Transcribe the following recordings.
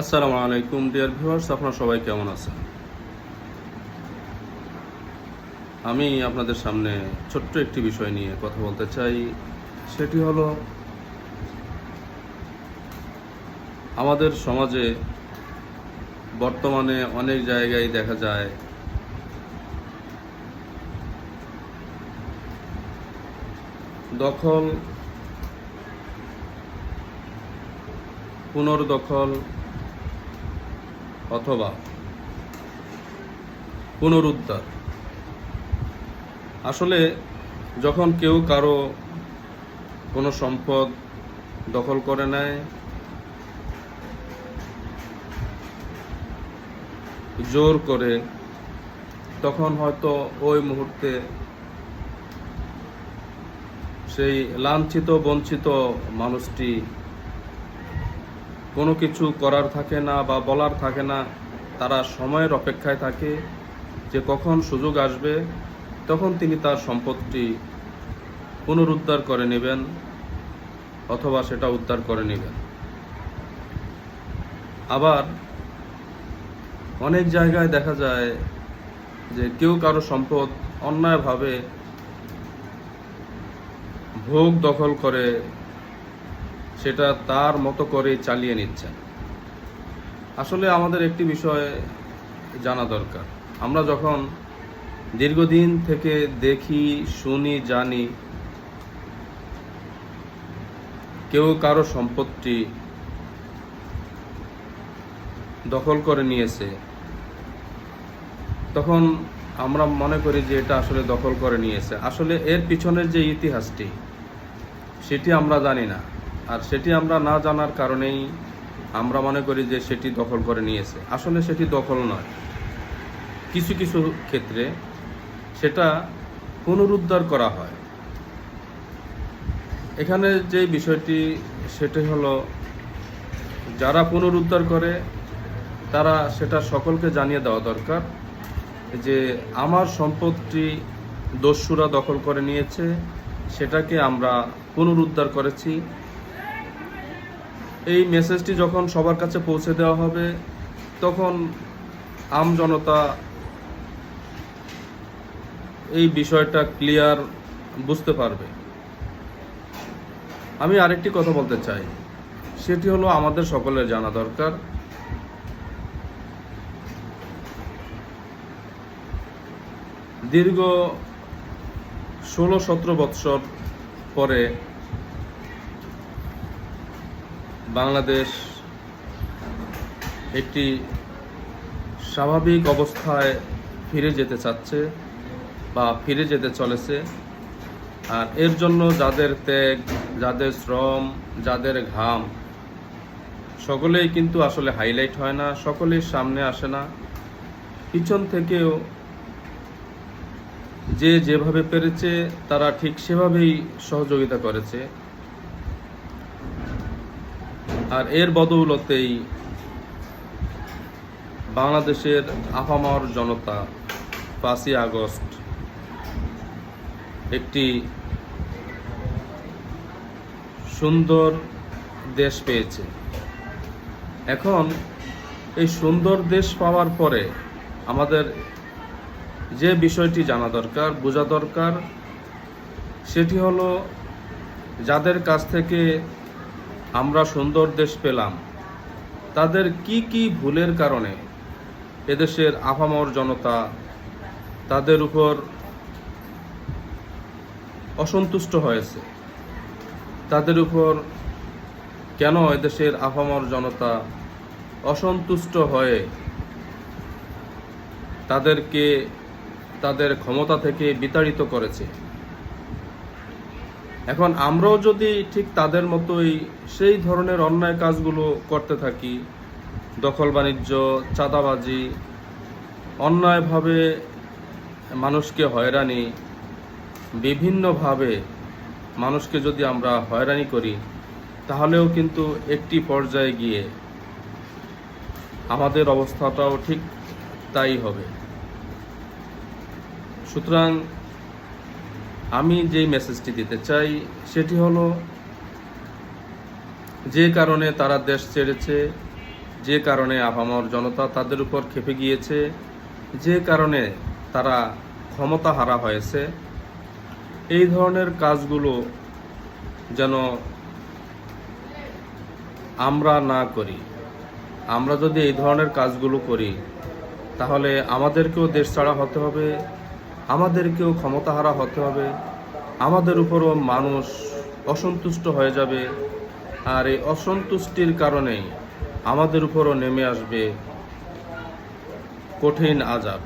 আসসালামু আলাইকুম dear viewers আপনারা সবাই কেমন আছেন? আমি আপনাদের সামনে ছোট্ট একটি বিষয় নিয়ে কথা বলতে চাই। সেটি হলো, আমাদের সমাজে বর্তমানে অনেক জায়গায় দেখা যায়, দখল, পুনর্দখল অথবা পুনরুদ্ধার। আসলে যখন কেউ কারও কোনো সম্পদ দখল করে নেয়, জোর করে, তখন হয়তো ওই মুহূর্তে সেই লাঞ্ছিত, বঞ্চিত মানুষটি কোনো কিছু করার থাকে না বা বলার থাকে না, তারা সময়ের অপেক্ষায় থাকে। যে কখন সুযোগ আসবে, তখন তিনি তার সম্পদটি পুনরুদ্ধার করে নেবেন অথবা সেটা উদ্ধার করে নেবেন। আবার অনেক জায়গায় দেখা যায় যে কেউ কারও সম্পদ অন্যায়ভাবে ভোগ দখল করে সেটা তার মতো করে চালিয়ে নিচ্ছেন আসলে আমাদের একটি বিষয় জানা দরকার। আমরা যখন দীর্ঘদিন থেকে দেখি, শুনি, জানি, কেউ কারও সম্পত্তি দখল করে নিয়েছে, তখন আমরা মনে করি যে এটা আসলে দখল করে নিয়েছে। আসলে এর পিছনের যে ইতিহাসটি, সেটি আমরা জানি না। আর সেটি আমরা না জানার কারণেই আমরা মনে করি যে সেটি দখল করে নিয়েছে। আসলে সেটি দখল নয়। কিছু কিছু ক্ষেত্রে সেটা পুনরুদ্ধার করা হয়। এখানে যে বিষয়টি, সেটি হলো যারা পুনরুদ্ধার করে, তারা সেটা সকলকে জানিয়ে দেওয়া দরকার যে আমার সম্পদটি দস্যুরা দখল করে নিয়েছে, সেটাকে আমরা পুনরুদ্ধার করেছি। এই মেসেজটি যখন সবার কাছে পৌঁছে দেওয়া হবে, তখন আম জনতা এই বিষয়টা ক্লিয়ার বুঝতে পারবে। আমি আরেকটি কথা বলতে চাই। সেটি হলো আমাদের সকলের জানা দরকার। দীর্ঘ ষোলো সতেরো বৎসর পরে বাংলাদেশ একটি স্বাভাবিক অবস্থায় ফিরে যেতে চাচ্ছে বা ফিরে যেতে চলেছে। আর এর জন্য যাদের ত্যাগ, যাদের শ্রম, যাদের ঘাম, সকলেই কিন্তু আসলে হাইলাইট হয় না সকলেই সামনে আসে না। পিছন থেকেও যে যেভাবে পেরেছে, তারা ঠিক সেভাবেই সহযোগিতা করেছে। আর এর বদৌলতেই বাংলাদেশের আফামার জনতা পাঁচই আগস্ট একটি সুন্দর দেশ পেয়েছে। এখন এই সুন্দর দেশ পাওয়ার পরে আমাদের যে বিষয়টি জানা দরকার, বোঝা দরকার, সেটি হলো যাদের কাছ থেকে আমরা সুন্দর দেশ পেলাম। তাদের কি কি ভুলের কারণে? এদেশের আফামর জনতা তাদের উপর অসন্তুষ্ট হয়েছে। তাদের উপর কেন এদেশের আফামর জনতা অসন্তুষ্ট হয়ে তাদেরকে, তাদের ক্ষমতা থেকে বিতাড়িত করেছে? এখন আমরাও যদি ঠিক তাদের মতোই সেই ধরনের অন্যায় কাজগুলো করতে থাকি, দখল বাণিজ্য, চাঁদাবাজি, অন্যায়ভাবে মানুষকে হয়রানি, বিভিন্নভাবে মানুষকে যদি আমরা হয়রানি করি, তাহলেও কিন্তু একটি পর্যায়ে গিয়ে আমাদের অবস্থাটাও ঠিক তাই হবে। সুতরাং আমি যেই মেসেজটি দিতে চাই, সেটি হলো, যে কারণে তারা দেশ ছেড়েছে, যে কারণে আপামর জনতা তাদের উপর খেপে গিয়েছে, যে কারণে তারা ক্ষমতা হারা হয়েছে, এই ধরনের কাজগুলো যেন আমরা না করি। আমরা যদি এই ধরনের কাজগুলো করি, তাহলে আমাদেরকেও দেশ ছাড়া হতে হবে আমাদেরকেও ক্ষমতাহারা হতে হবে। আমাদের উপরও মানুষ অসন্তুষ্ট হয়ে যাবে। আর এই অসন্তুষ্টির কারণেই আমাদের উপরও নেমে আসবে কঠিন আজাব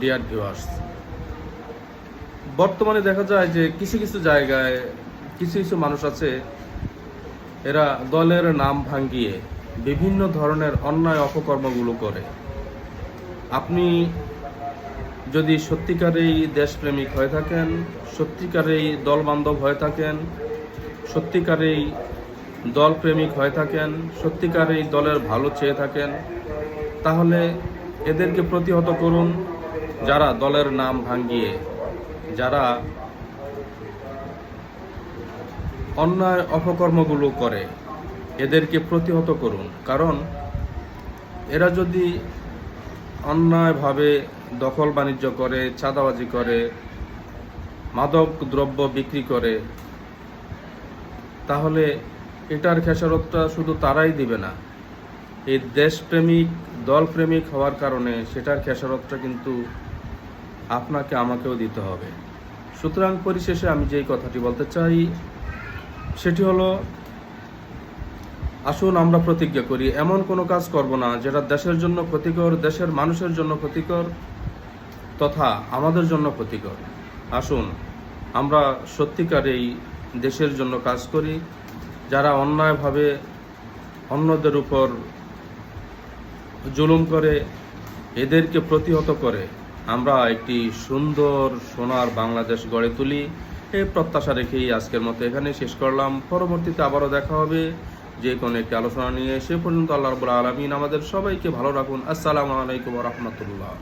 ডিয়ার ভিউয়ার্স বর্তমানে দেখা যায় যে কিছু কিছু জায়গায় কিছু কিছু মানুষ আছে, এরা দলের নাম ভাঙ্গিয়ে বিভিন্ন ধরনের অন্যায় অপকর্মগুলো করে। আপনি যদি সত্যিকারেই দেশপ্রেমিক হয়ে থাকেন, সত্যিকারেই দলবান্ধব হয়ে থাকেন, সত্যিকারেই দলপ্রেমিক হয়ে থাকেন, সত্যিকারেই দলের ভালো চেয়ে থাকেন, তাহলে এদেরকে প্রতিহত করুন যারা দলের নাম ভাঙ্গিয়ে, যারা অন্যায় অপকর্মগুলো করে, এদেরকে প্রতিহত করুন। কারণ এরা যদি অন্যায়ভাবে দখল বাণিজ্য করে, চাঁদাবাজি করে, মাদক দ্রব্য বিক্রি করে, তাহলে এটার খেসারতটা শুধু তারাই দিবে না। এই দেশপ্রেমিক, দলপ্রেমিক হওয়ার কারণে সেটার খেসারতটা কিন্তু আপনাকে আমাকেও দিতে হবে। সুতরাং পরিশেষে আমি যেই কথাটি বলতে চাই, সেটি হলো, আসুন আমরা প্রতিজ্ঞা করি, এমন কোনো কাজ করব না যেটা দেশের জন্য ক্ষতিকর, দেশের মানুষের জন্য ক্ষতিকর তথা আমাদের জন্য ক্ষতিকর। আসুন, আমরা সত্যিকার এই দেশের জন্য কাজ করি, যারা অন্যায়ভাবে অন্যদের উপর জুলুম করে, এদেরকে প্রতিহত করে, আমরা একটি সুন্দর, সোনার বাংলাদেশ গড়ে তুলি। এই প্রত্যাশা রেখেই আজকের মতো এখানে শেষ করলাম। পরবর্তীতে আবারও দেখা হবে। যে কোনো একটি আলোচনা নিয়ে সে পর্যন্ত আল্লাহ রবুল্লা আলমিন আমাদের সবাইকে ভালো রাখুন। আসসালামু আলাইকুম রহমতুল্লাহ।